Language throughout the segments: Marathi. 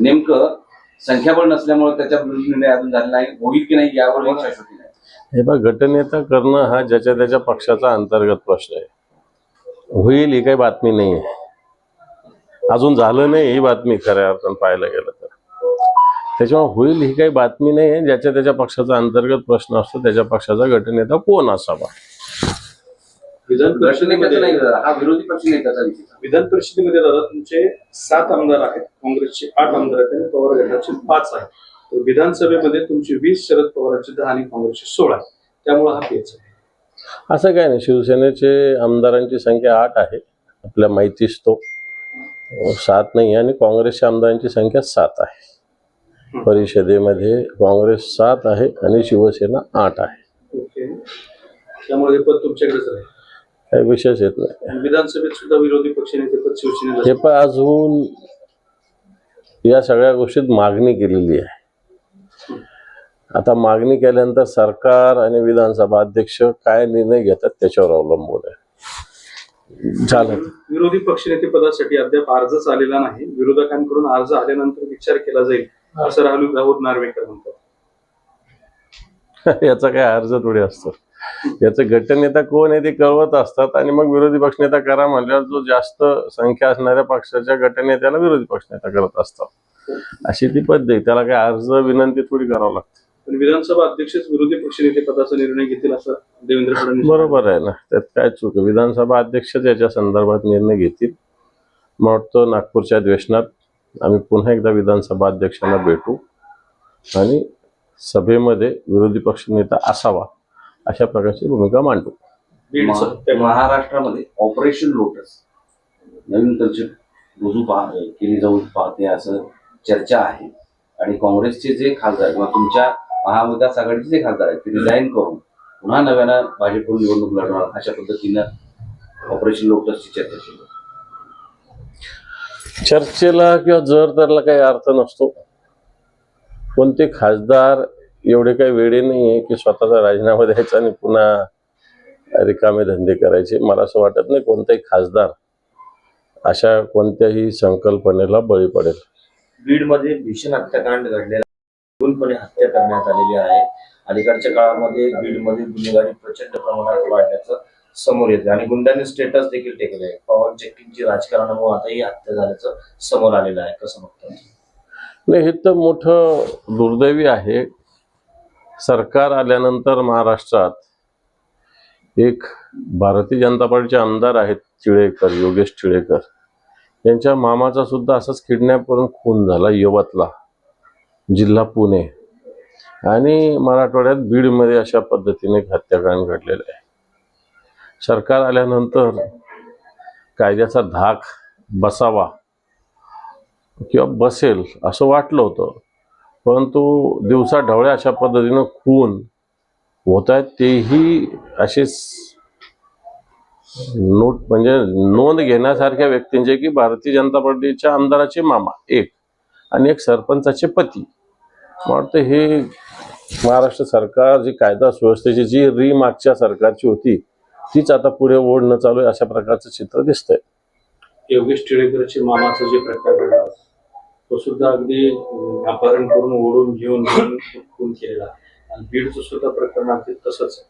नेमकं संख्याबळ नसल्यामुळे त्याच्या विरुद्ध निर्णय अजून झाला नाही होईल की नाही यावर एक शाश्वती नाही. हे बघ गटनेता करणं हा ज्याच्या त्याच्या पक्षाचा अंतर्गत प्रश्न आहे. होईल ही काही बातमी नाही आहे. अजून झालं नाही ही बातमी खऱ्या अर्थानं पाहायला गेलं तर. त्याच्यामुळे होईल ही काही बातमी नाही आहे. ज्याच्या त्याच्या पक्षाचा अंतर्गत प्रश्न असतो त्याच्या पक्षाचा गटनेता कोण असावा? विधान परिषदेमध्ये नाही हा विरोधी पक्ष नेत्याचा विधान परिषदेमध्ये दादा तुमचे सात आमदार आहेत. काँग्रेसचे आठ आमदार आहेत आणि पवार गटाचे पाच आहेत. तर विधानसभेमध्ये तुमचे वीस शरद पवारांचे दहा आणि काँग्रेसचे सोळा आहे त्यामुळे हा पेच आहे. असं काय नाही शिवसेनेचे आमदारांची संख्या आठ आहे. आपल्या माहितीच तो. सात नाही आणि काँग्रेसच्या आमदारांची संख्या सात आहे. परिषदेमध्ये काँग्रेस सात आहे आणि शिवसेना आठ आहे. त्यामुळे हे पद तुमच्याकडेच राहील. काही विशेष येत नाही. विधानसभेत सुद्धा विरोधी पक्षनेते पद शिवसेनेला हे पण अजून या सगळ्या गोष्टीत मागणी केलेली आहे. आता मागणी केल्यानंतर सरकार आणि विधानसभा अध्यक्ष काय निर्णय घेतात त्याच्यावर अवलंबून आहे. झालं. विरोधी पक्षनेते पदासाठी अद्याप अर्जच आलेला नाही. विरोधकांकडून अर्ज आल्यानंतर विचार केला जाईल असं राहुल राहुल नार्वेकर म्हणतात. याचा काय अर्ज थोडी असतो. याचं गटनेता कोण आहे ते कळवत असतात आणि मग विरोधी पक्षनेता करा म्हणल्यावर जो जास्त संख्या असणाऱ्या पक्षाच्या गटनेत्याला विरोधी पक्षनेता करत असतात. अशी ती पद्धत. त्याला काय अर्ज विनंती थोडी करावं लागतं. पण विधानसभा अध्यक्षच विरोधी पक्षनेते पदाचा निर्णय घेतील असं देवेंद्र फडणवीस बरोबर आहे ना. त्यात काय चूक विधानसभा अध्यक्षच याच्या संदर्भात निर्णय घेतील मला वाटतं नागपूरच्या अधिवेशनात. आम्ही पुन्हा एकदा विधानसभा अध्यक्षांना भेटू आणि सभेमध्ये विरोधी पक्षनेता असावा. अशा प्रकारची भूमिका मांडू. महाराष्ट्रामध्ये ऑपरेशन लोटस नवीन कल्चर रुजू पहा केली जाऊ पाहते असं चर्चा आहे आणि काँग्रेसचे जे खासदार किंवा तुमच्या महाविकास आघाडीचे जे खासदार आहेत ते रिझाईन करून पुन्हा नव्यानं भाजपकडून निवडणूक लढणार अशा पद्धतीनं ऑपरेशन लोटसची चर्चा आहे. चर्चेला किंवा जर तरला काही अर्थ नसतो कोणते खासदार एवढे काही वेळे नाही आहे की स्वतःचा राजीनामा द्यायचा आणि पुन्हा रिकामे धंदे करायचे. मला असं वाटत नाही कोणताही खासदार अशा कोणत्याही संकल्पनेला बळी पडेल. बीडमध्ये भीषण हत्याकांड घडलेला हत्या करण्यात आलेली आहे. अलीकडच्या काळामध्ये बीडमध्ये गुन्हेगारी प्रचंड प्रमाणात वाढल्याचं समोर येते आणि गुंडांनी स्टेटस देखील टेकले आहे पवन चक्कींची राजकारणामुळे आता ही हत्या झाल्याचं समोर आलेलं आहे. कसं बघतात नाही हे तर मोठं दुर्दैवी आहे. सरकार आल्यानंतर महाराष्ट्रात एक भारतीय जनता पार्टीचे आमदार आहेत चिळेकर योगेश चिळेकर यांच्या मामाचा सुद्धा असाच किडनॅप करून खून झाला यवतला जिल्हा पुणे. आणि मराठवाड्यात बीडमध्ये अशा पद्धतीने एक हत्याकांड घडलेलं आहे. सरकार आल्यानंतर कायद्याचा धाक बसावा किंवा बसेल असं वाटलं होतं. परंतु दिवसा ढवळ्या अशा पद्धतीनं खून होत आहेत तेही असेच नोट म्हणजे नोंद घेण्यासारख्या व्यक्तींचे की भारतीय जनता पार्टीच्या आमदाराचे मामा एक आणि एक सरपंचाचे पती. वाटतं हे महाराष्ट्र सरकार जी कायदा सुव्यवस्थेची जी री मागच्या सरकारची होती तीच आता पुढे ओढणं चालू आहे अशा प्रकारचं चित्र दिसतंय. योगेश टिळेकरचे मामाचं जे प्रकार तो सुद्धा अगदी अपहरण करून ओढून घेऊन खून केलेला. आणि बीडचं सुद्धा प्रकरण अगदी तसंच आहे.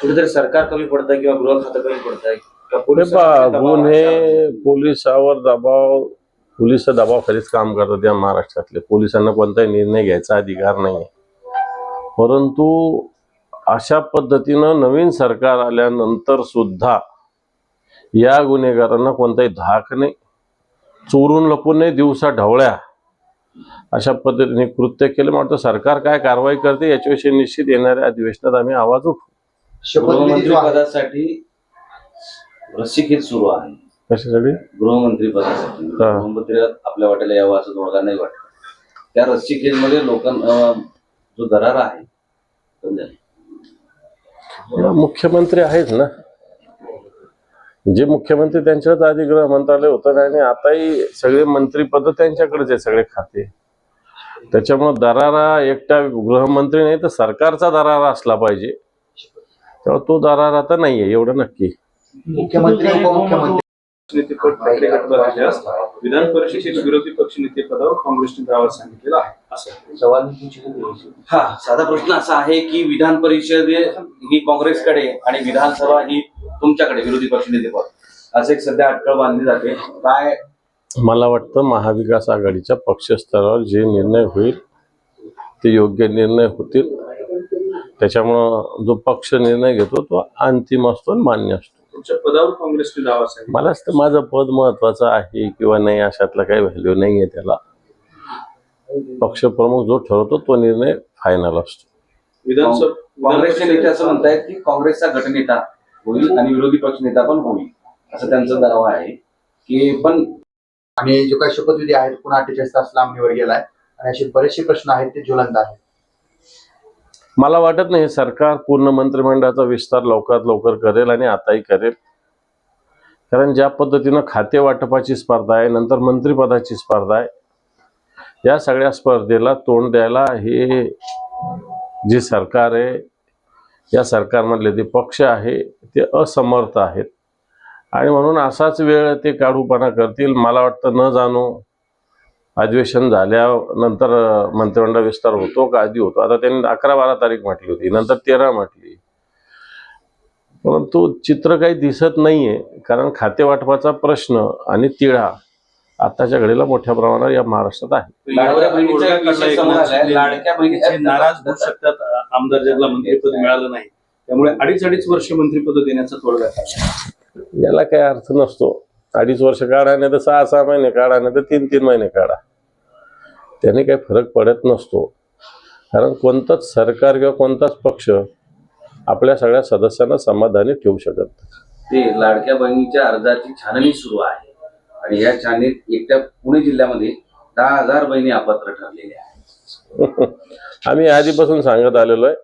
कुठेतरी सरकार कमी पडतंय किंवा गृह खातं कमी हे दबाव गुन्हे? पोलिसावर दबाव पोलीस दबावाखालीच काम करतात या महाराष्ट्रातले. पोलिसांना कोणताही निर्णय घ्यायचा अधिकार नाही परंतु अशा पद्धतीनं नवीन सरकार आल्यानंतर सुद्धा या गुन्हेगारांना कोणताही धाक नाही. चोरून लपून नाही दिवसा ढवळ्या. अशा पद्धतीने कृत्य केलं. वाटतं सरकार काय कारवाई करते याच्याविषयी निश्चित येणाऱ्या अधिवेशनात आम्ही आवाज उठू गृहमंत्री पदासाठी रस्सीखेच सुरू आहे. कशासाठी? गृहमंत्री पदासाठी. गृहमंत्री आपल्या वाट्याला यावं असं तुम्हाला नाही वाटत. त्या रस्सीखेचमध्ये लोकांना जो दरारा आहे मुख्यमंत्री आहेत ना? जे मुख्यमंत्री त्यांच्याच आधी गृह मंत्रालय होतं आणि आताही सगळे मंत्रीपद त्यांच्याकडेच आहे सगळे खाते. त्याच्यामुळे दरारा एकटा गृहमंत्री नाही तर सरकारचा दरारा असला पाहिजे. तेव्हा तो दरारा तर नाहीये एवढं नक्की. मुख्यमंत्री विधान परिषदेचे विरोधी पक्षनेते पदावर काँग्रेसने दावा सांगितलेला आहे. असं हा साधा प्रश्न असा आहे की विधान परिषद ही काँग्रेसकडे आणि विधानसभा ही तुमच्याकडे विरोधी पक्षनेतेपद असं एक सध्या अटकळ बांधली जाते. काय? मला वाटतं महाविकास आघाडीच्या पक्षस्तरावर जे निर्णय होईल ते योग्य निर्णय होतील. त्याच्यामुळं जो पक्ष निर्णय घेतो तो अंतिम असतो आणि मान्य असतो. तुमच्या पदावर काँग्रेसने दावा सांगितला मला असतं माझं पद महत्वाचं आहे किंवा नाही अशातला काही व्हॅल्यू नाही आहे त्याला. पक्षप्रमुख जो ठरवतो तो निर्णय फायनल असतो. विधानसभा काँग्रेसचे नेते असं म्हणतायत की काँग्रेसचा गटनेता होईल आणि विरोधी पक्षनेता पण होईल असं त्यांचा दावा आहे. की पण आणि जो काही शपथविधी आहे पुन्हा अठ्ठेचाळीस तास लांबणीवर गेलाय आणि असे बरेचसे प्रश्न आहेत ते ज्वलंत आहेत. मला वाटत नाही सरकार पूर्ण मंत्रिमंडळाचा विस्तार लवकरात लवकर करेल आणि आताही करेल. कारण ज्या पद्धतीनं खाते वाटपाची स्पर्धा आहे नंतर मंत्रिपदाची स्पर्धा आहे या सगळ्या स्पर्धेला तोंड द्यायला हे जे सरकार आहे या सरकारमधले जे पक्ष आहे ते असमर्थ आहेत. आणि म्हणून असाच वेळ ते काढूपणा करतील मला वाटतं न जाणू. अधिवेशन झाल्यानंतर मंत्रिमंडळ विस्तार होतो का? आधी होतो. आता त्यांनी अकरा बारा तारीख म्हटली होती नंतर तेरा म्हटली. परंतु चित्र काही दिसत नाहीये कारण खातेवाटपाचा प्रश्न आणि तिढा आताच्या घडीला मोठ्या प्रमाणावर या महाराष्ट्रात आहे. लाडक्या बहिणीचा नाराज होऊ शकतात आमदार ज्याला मंत्रिपद मिळालं नाही. त्यामुळे अडीच अडीच वर्ष मंत्रिपद देण्याचा तोडगा आहे. याला काही अर्थ नसतो. अडीच वर्ष काढा नाही तर सहा सहा महिने काढा नाही तर तीन तीन महिने काढा. त्याने काही फरक पडत नसतो. कारण कोणतंच सरकार किंवा कोणताच पक्ष आपल्या सगळ्या सदस्यांना समाधानी ठेवू शकत. ते लाडक्या बहिणीच्या अर्जाची छाननी सुरू आहे. आणि या छाननीत एकट्या पुणे जिल्ह्यामध्ये दहा हजार बहिणी अपात्र ठरलेल्या आहेत. आम्ही आधीपासून सांगत आलेलो आहे.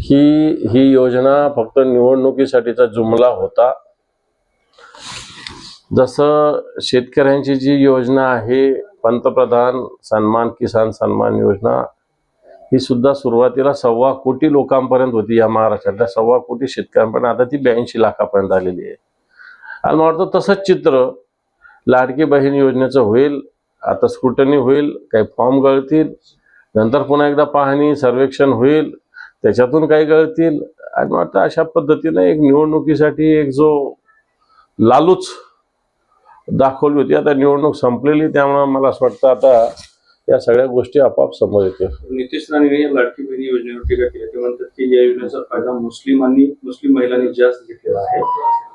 ही ही योजना फक्त निवडणुकीसाठीचा जुमला होता. जसं शेतकऱ्यांची जी योजना आहे पंतप्रधान सन्मान किसान सन्मान योजना ही सुद्धा सुरुवातीला सव्वा कोटी लोकांपर्यंत होती या महाराष्ट्रातल्या सव्वा कोटी शेतकऱ्यांपर्यंत. आता ती ब्याऐंशी लाखापर्यंत आलेली आहे. आणि मला वाटतं तसंच चित्र लाडकी बहीण योजनेचं होईल. आता स्क्रुटनी होईल काही फॉर्म गळतील. नंतर पुन्हा एकदा पाहणी सर्वेक्षण होईल. त्याच्यातून काही गळतील. आणि वाटतं अशा पद्धतीने एक निवडणुकीसाठी एक जो लालूच दाखवली होती. आता निवडणूक संपलेली त्यामुळं मला असं वाटतं आता या सगळ्या गोष्टी आपोआप समोर येतील. नितीश राणेने या लाडकी बहिणी योजनेवर टीका केली ते म्हणतात की या योजनेचा फायदा मुस्लिमांनी मुस्लिम महिलांनी जास्त घेतलेला आहे.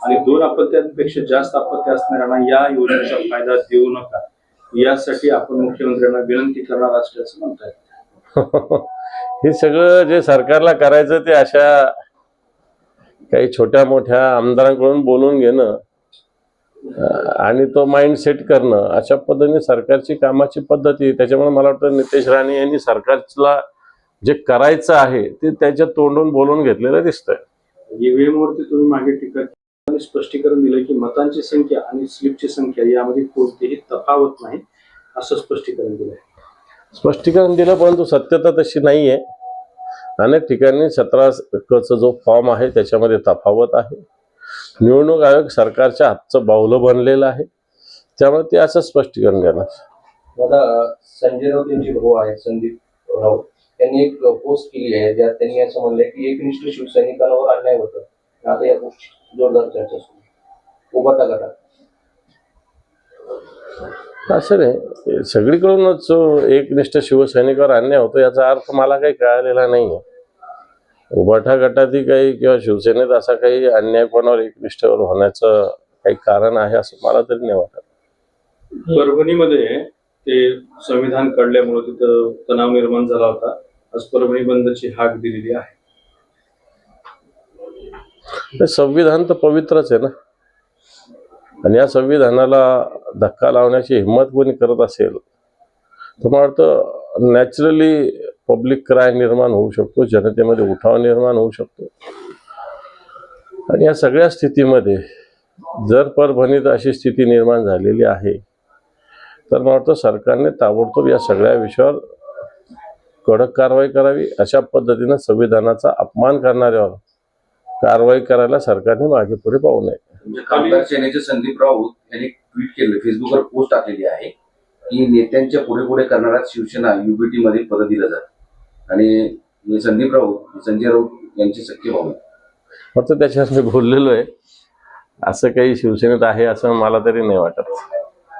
आणि दोन अपत्यांपेक्षा जास्त अपत्य असणाऱ्यांना या योजनेचा फायदा देऊ नका. यासाठी आपण मुख्यमंत्र्यांना विनंती करणार असल्याचं म्हणतात हे सगळं जे सरकारला करायचं ते अशा काही छोट्या मोठ्या आमदारांकडून बोलून घेणं आणि तो माइंड सेट करणं अशा पद्धतीने सरकारची कामाची पद्धती. त्याच्यामुळे मला वाटतं नितेश राणे यांनी सरकारला जे करायचं आहे ते त्याच्या तोंडून बोलून घेतलेलं दिसतंय. ईव्हीएम वरती तुम्ही मागे टीका स्पष्टीकरण दिलं की मतांची संख्या आणि स्लिपची संख्या यामध्ये कोणतीही तफावत नाही असं स्पष्टीकरण दिलंय. स्पष्टीकरण दिलं परंतु सत्यता तशी नाही आहे अनेक ठिकाणी सतरा कचा जो फॉर्म आहे त्याच्यामध्ये तफावत आहे. निवडणूक आयोग सरकारच्या हातचं बाहुलं बनलेलं आहे. त्यामुळे ते असं स्पष्टीकरण देणार. संजय राऊत यांचे भाऊ आहेत संदीप राऊत. त्यांनी एक पोस्ट केली आहे ज्यात त्यांनी असं म्हणलंय की एकनिष्ठ शिवसैनिकांवर अन्याय होतं. आता या गोष्टी जोरदार चर्चा सुरू उभाटा गटात असं नाही. सगळीकडूनच एकनिष्ठ शिवसैनिकावर अन्याय होतो याचा अर्थ मला काही कळालेला नाही आहे उभाठा गटातही काही किंवा शिवसेनेत असा काही अन्याय कोणावर एकनिष्ठवर होण्याचं काही कारण आहे असं मला तरी नाही वाटत. परभणीमध्ये ते संविधान काढल्यामुळे तिथं तणाव निर्माण झाला होता. आज परभणी बंदची हाक दिलेली आहे. संविधान तर पवित्रच आहे ना. आणि या संविधानाला धक्का लावण्याची हिंमत कोणी करत असेल तर मला वाटतं नॅचरली पब्लिक क्राय निर्माण होऊ शकतो जनतेमध्ये उठाव निर्माण होऊ शकतो. आणि या सगळ्या स्थितीमध्ये जर परभणीत अशी स्थिती निर्माण झालेली आहे तर मला वाटतं सरकारने ताबडतोब या सगळ्या विषयावर कडक कारवाई करावी. अशा पद्धतीनं संविधानाचा अपमान करणाऱ्यावर कारवाई करायला सरकारने मागे पुढे पाहू नये. म्हणजे खासदार सेनेचे संदीप राऊत यांनी ट्विट केले फेसबुकवर पोस्ट टाकलेली आहे की नेत्यांच्या पुढे पुढे करणाऱ्या शिवसेना युबीटी मध्ये पद दिलं जातं आणि संदीप राऊत संजय राऊत यांचे सख्खे भाऊ. फक्त त्याच्यावर मी बोललेलो आहे. असं काही शिवसेनेत आहे असं मला तरी नाही वाटत.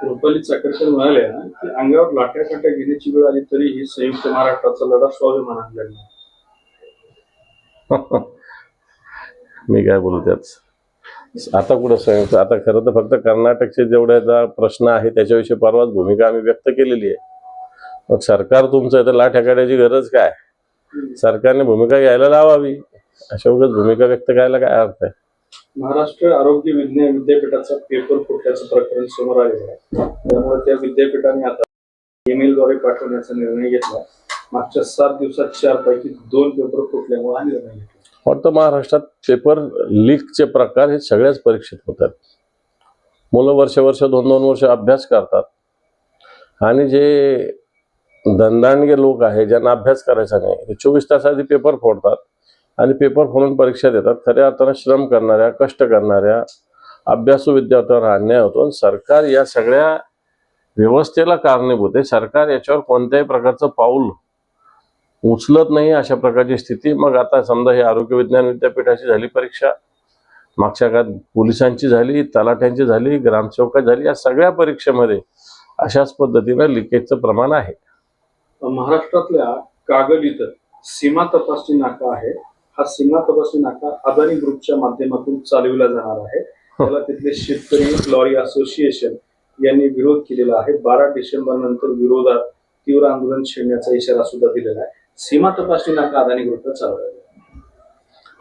रुपाली चाकरकर म्हणाल्या की अंगावर लाट्या काट्या घेण्याची वेळ आली तरी ही संयुक्त महाराष्ट्राचा लढा स्वाभिमानाने लढणार मी काय बोलू त्याच आता कुठं संयुक्त? आता खरं तर फक्त कर्नाटकचे जेवढ्याचा प्रश्न आहे त्याच्याविषयी परवाच भूमिका आम्ही व्यक्त केलेली आहे. मग सरकार तुमचं आहे तर लाठ काढायची गरज काय? सरकारने भूमिका घ्यायला लावावी. अशा उगाच भूमिका व्यक्त करायला काय अर्थ आहे? महाराष्ट्र आरोग्य विज्ञान विद्यापीठाचा पेपर फुटल्याचं प्रकरण समोर आलेलं आहे. त्यामुळे त्या विद्यापीठाने आता ईमेल द्वारे पाठवण्याचा निर्णय घेतला. मागच्या सात दिवसात चार पैकी दोन पेपर फुटल्यामुळे हा निर्णय घेतला. वाटतं महाराष्ट्रात पेपर लीकचे प्रकार हे सगळ्याच परीक्षेत होतात. मुलं वर्ष वर्ष दोन दोन वर्ष अभ्यास करतात. आणि जे धंदांडगे लोक आहे ज्यांना अभ्यास करायचा नाही. ते चोवीस तास आधी पेपर फोडतात आणि पेपर फोडून परीक्षा देतात. खऱ्या अर्थानं श्रम करणाऱ्या कष्ट करणाऱ्या अभ्यासू विद्यार्थ्यांवर अन्याय होतो आणि सरकार या सगळ्या व्यवस्थेला कारणीभूत आहे. सरकार याच्यावर कोणत्याही प्रकारचं पाऊल उचलत नाही अशा प्रकारची स्थिती. मग आता समजा हे आरोग्य विज्ञान विद्यापीठाची झाली परीक्षा मागच्या काळात पोलिसांची झाली तलाठ्यांची झाली ग्रामसेवका झाली या सगळ्या परीक्षेमध्ये अशाच पद्धतीनं लिकेजचं प्रमाण आहे. महाराष्ट्रातल्या कागल इथं सीमा तपासणी नाका आहे. हा सीमा तपासणी नाका अदानी ग्रुपच्या माध्यमातून चालविला जाणार आहे. त्याला तिथले शेतकरी लॉरी असोसिएशन यांनी विरोध केलेला आहे. बारा डिसेंबर नंतर विरोधात तीव्र आंदोलन छेडण्याचा इशारा सुद्धा दिलेला आहे. सीमा तपासणी नाका अदानी ग्रुपला चालवला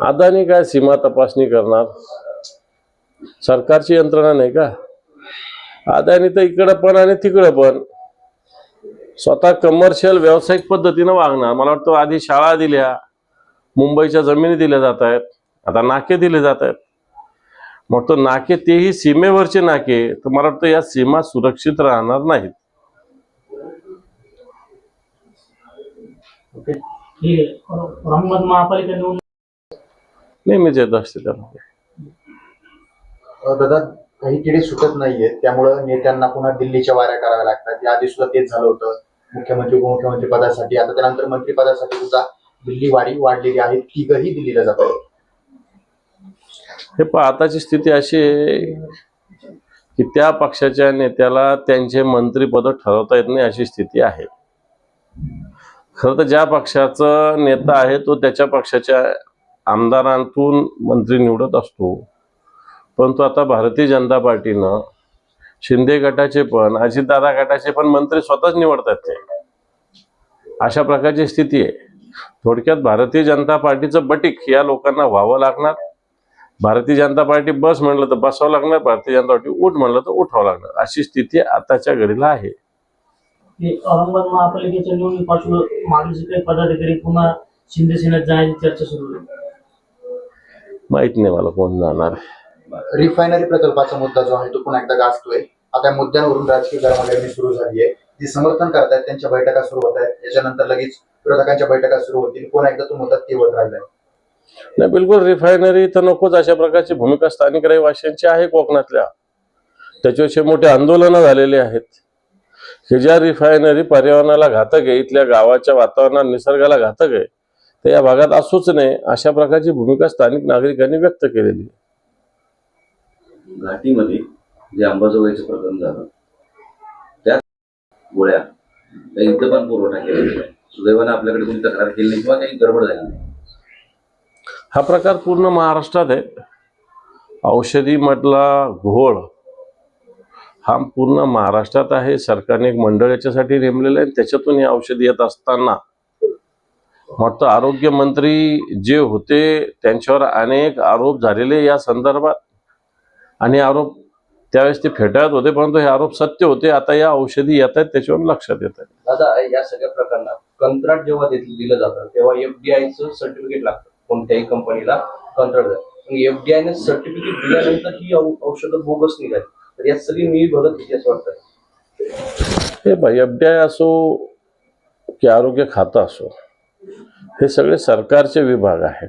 अदानी काय सीमा तपासणी करणार? सरकारची यंत्रणा नाही का? अदानी तर इकडं पण आणि तिकडं पण. स्वतः कमर्शियल व्यावसायिक पद्धतीनं वागणार. मला वाटतं आधी शाळा दिल्या मुंबईच्या जमिनी दिल्या जात आहेत आता नाके दिले जात आहेत मग तो नाके तेही सीमेवरचे नाके तर मला वाटतं या सीमा सुरक्षित राहणार नाहीत. नेहमीच येत असते त्यामध्ये दादा काही किडे सुटत नाहीये त्यामुळं नेत्यांना पुन्हा दिल्लीच्या वाऱ्या कराव्या लागतात. या आधी सुद्धा तेच झालं होतं. मुख्यमंत्री उपमुख्यमंत्री पदासाठी. आता त्यानंतर मंत्री पदासाठी सुद्धा दिल्ली वारी वाढलेली आहे. तिघही दिल्लीला जात हे पण आताची स्थिती अशी आहे की त्या पक्षाच्या नेत्याला त्यांचे मंत्रीपद ठरवता येत नाही अशी स्थिती आहे. खरं तर ज्या पक्षाचा नेता आहे तो त्याच्या पक्षाच्या आमदारांतून मंत्री निवडत असतो. परंतु आता भारतीय जनता पार्टीनं शिंदे गटाचे पण अजितदादा गटाचे पण मंत्री स्वतःच निवडतात ते. अशा प्रकारची स्थिती आहे. थोडक्यात भारतीय जनता पार्टीचं बटीक या लोकांना व्हावं लागणार. भारतीय जनता पार्टी बस म्हणलं तर बसावं लागणार भारतीय जनता पार्टी उठ म्हणलं तर उठावं लागणार. अशी स्थिती आताच्या घडीला आहे. हे औरंगाबाद महापालिकेच्या निवडणुकीपासून काही पदाधिकारी पुन्हा शिंदे सेनेत जाण्याची चर्चा सुरू माहीत नाही मला कोण जाणार. रिफायनरी प्रकल्पाचा मुद्दा जो आहे तो पुन्हा एकदा गाजतोय. आता या मुद्द्यांवरून राजकीय गरमागरमी सुरू झाली आहे. जी समर्थन करतायत त्यांच्या बैठका सुरू होत आहेत. याच्यानंतर लगेच विरोधकांच्या बैठका सुरू होतील. पुन्हा एकदा तो मुद्दा तेवत राहिलाय. नाही बिलकुल रिफायनरी तर नकोच. अशा प्रकारची भूमिका स्थानिक रहिवाशांची आहे कोकणातल्या. त्याच्याविषयी मोठे आंदोलनं झालेले आहेत. हे ज्या रिफायनरी पर्यावरणाला घातक आहे इथल्या गावाच्या वातावरणात निसर्गाला घातक आहे तर या भागात असूच नाही अशा प्रकारची भूमिका स्थानिक नागरिकांनी व्यक्त केलेली आहे. घाटीमध्ये जे अंबाजोगाईचं प्रकरण झालं त्यात गोळ्या त्या इथं पण पुरवठा केला सुदैवानं आपल्याकडे कोणी तक्रार केली नाही किंवा काही गडबड झाली नाही. हा प्रकार पूर्ण महाराष्ट्रात आहे. औषधी मधला घोळ हा पूर्ण महाराष्ट्रात आहे. सरकारने एक मंडळ याच्यासाठी नेमलेलं आहे त्याच्यातून हे औषधी येत असताना मग आरोग्य मंत्री जे होते त्यांच्यावर अनेक आरोप झालेले या संदर्भात आणि आरोप त्यावेळेस ते फेटाळत होते परंतु हे आरोप सत्य होते. आता या औषधी येत आहेत त्याच्यावर लक्षात येत आहे दादा या सगळ्या प्रकरणात कंत्राट जेव्हा दिलं जातं तेव्हा एफडीआयचं सर्टिफिकेट लागतं. कोणत्याही कंपनीला कंत्राट एफडीआय ने सर्टिफिकेट दिल्यानंतर ही औषधं बोगस निघाली. तर यात सगळी मी भरत होती असं वाटतं हे भाई एफडीआय असो की आरोग्य खातं असो हे सगळे सरकारचे विभाग आहेत.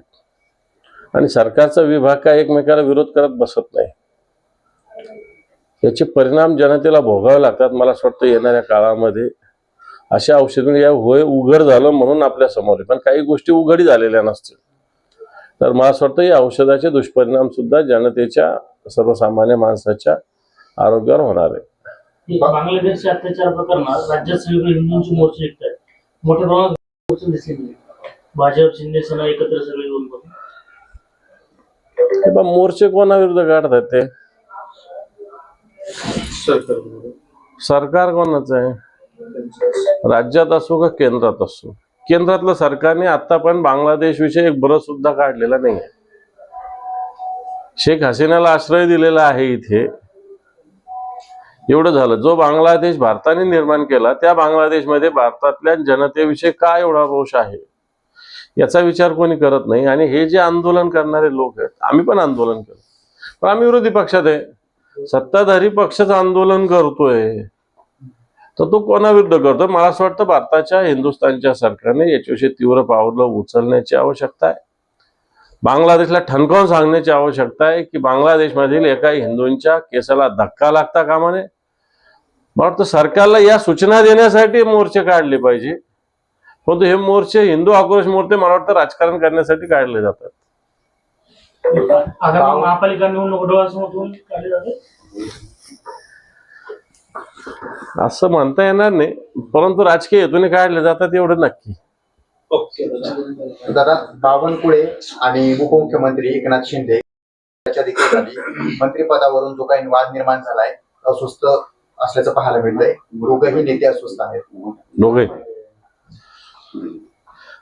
आणि सरकारचा विभाग काय एकमेकाला विरोध करत बसत नाही. याचे परिणाम जनतेला भोगावे लागतात. मला असं वाटतं येणाऱ्या काळामध्ये अशा औषधी या होय उघड झालं म्हणून आपल्यासमोर पण काही गोष्टी उघडी झालेल्या नसतील. तर मला असं वाटतं या औषधाचे दुष्परिणाम सुद्धा जनतेच्या सर्वसामान्य माणसाच्या आरोग्यावर होणार आहे. हे बांगलादेशच्या अत्याचार प्रकरणात राज्यात सगळीकडे हिंदूंची मोर्चे निघत आहेत. मोठ्या प्रमाणात दिसले. भाजप शिंदे सेना एकत्र सगळे मोर्चे कोणाविरुद्ध काढतात ते? सरकार सरकार कोणाचं आहे? राज्यात असो का केंद्रात असो? केंद्रातलं सरकारने आता पण बांगलादेश विषयी एक बरं सुद्धा काढलेला नाही आहे. शेख हसीनाला आश्रय दिलेला आहे इथे. एवढं झालं. जो बांगलादेश भारताने निर्माण केला त्या बांगलादेशमध्ये भारतातल्या जनतेविषयी काय एवढा रोष आहे? याचा विचार कोणी करत नाही. आणि हे जे आंदोलन करणारे लोक आहेत आम्ही पण आंदोलन करतो. पण आम्ही विरोधी पक्षात आहे. सत्ताधारी पक्षच आंदोलन करतोय. तर तो कोणाविरुद्ध करतो मला असं वाटतं भारताच्या हिंदुस्थानच्या सरकारने याच्याविषयी तीव्र पावलं उचलण्याची आवश्यकता आहे. बांगलादेशला ठणकावून सांगण्याची आवश्यकता आहे की बांगलादेशमधील एका हिंदूंच्या केसाला धक्का लागता कामा नये. मला वाटतं सरकारला या सूचना देण्यासाठी मोर्चे काढले पाहिजे. परंतु हे मोर्चे हिंदू आक्रोश मोर्चे मला वाटतं राजकारण करण्यासाठी काढले जातात. आगामी महापालिका निवडणूक डोळ्यासमोरून काढले जाते. असं म्हणता येणार नाही परंतु राजकीय हेतूने काढले जातात एवढं नक्की. दादा बावनकुळे आणि उपमुख्यमंत्री एकनाथ शिंदे याच्या देखील झाली मंत्रिपदावरून जो काही वाद निर्माण झालाय अस्वस्थ असल्याचं पाहायला मिळतंय. दोघंही नेते अस्वस्थ आहेत. दोघे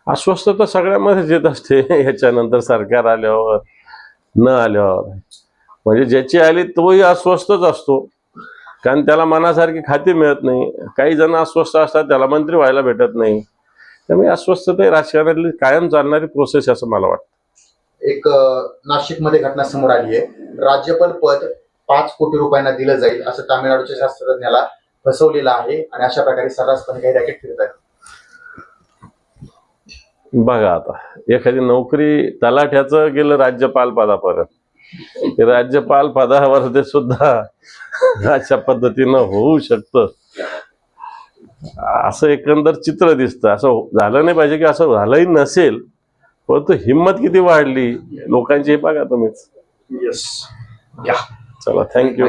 अस्वस्थ तर सगळ्यामध्येच येत असते. याच्यानंतर सरकार आल्यावर न आल्यावर. म्हणजे ज्याची आली तोही अस्वस्थच असतो. कारण त्याला मनासारखी खाती मिळत नाही. काही जण अस्वस्थ असतात त्याला मंत्री व्हायला भेटत नाही. त्यामुळे अस्वस्थता राजकारणातली कायम चालणारी प्रोसेस असं मला वाटतं. एक नाशिकमध्ये घटना समोर आली आहे. राज्यपाल पद पाच कोटी रुपयांना दिलं जाईल असं तामिळनाडूच्या शास्त्रज्ञाला फसवलेलं आहे आणि अशा प्रकारे सर्रासपणे काही रॅकेट फिरत आहेत. बघा आता एखादी नोकरी तलाठ्याचं गेलं राज्यपाल पदापर्यंत. ते राज्यपाल पदावर ते सुद्धा अशा पद्धतीनं होऊ शकतं. असं एकंदर चित्र दिसतं. असं झालं नाही पाहिजे की असं झालंही नसेल परंतु हिंमत किती वाढली? लोकांची हे बघा तुम्हीच. येस चला थँक्यू.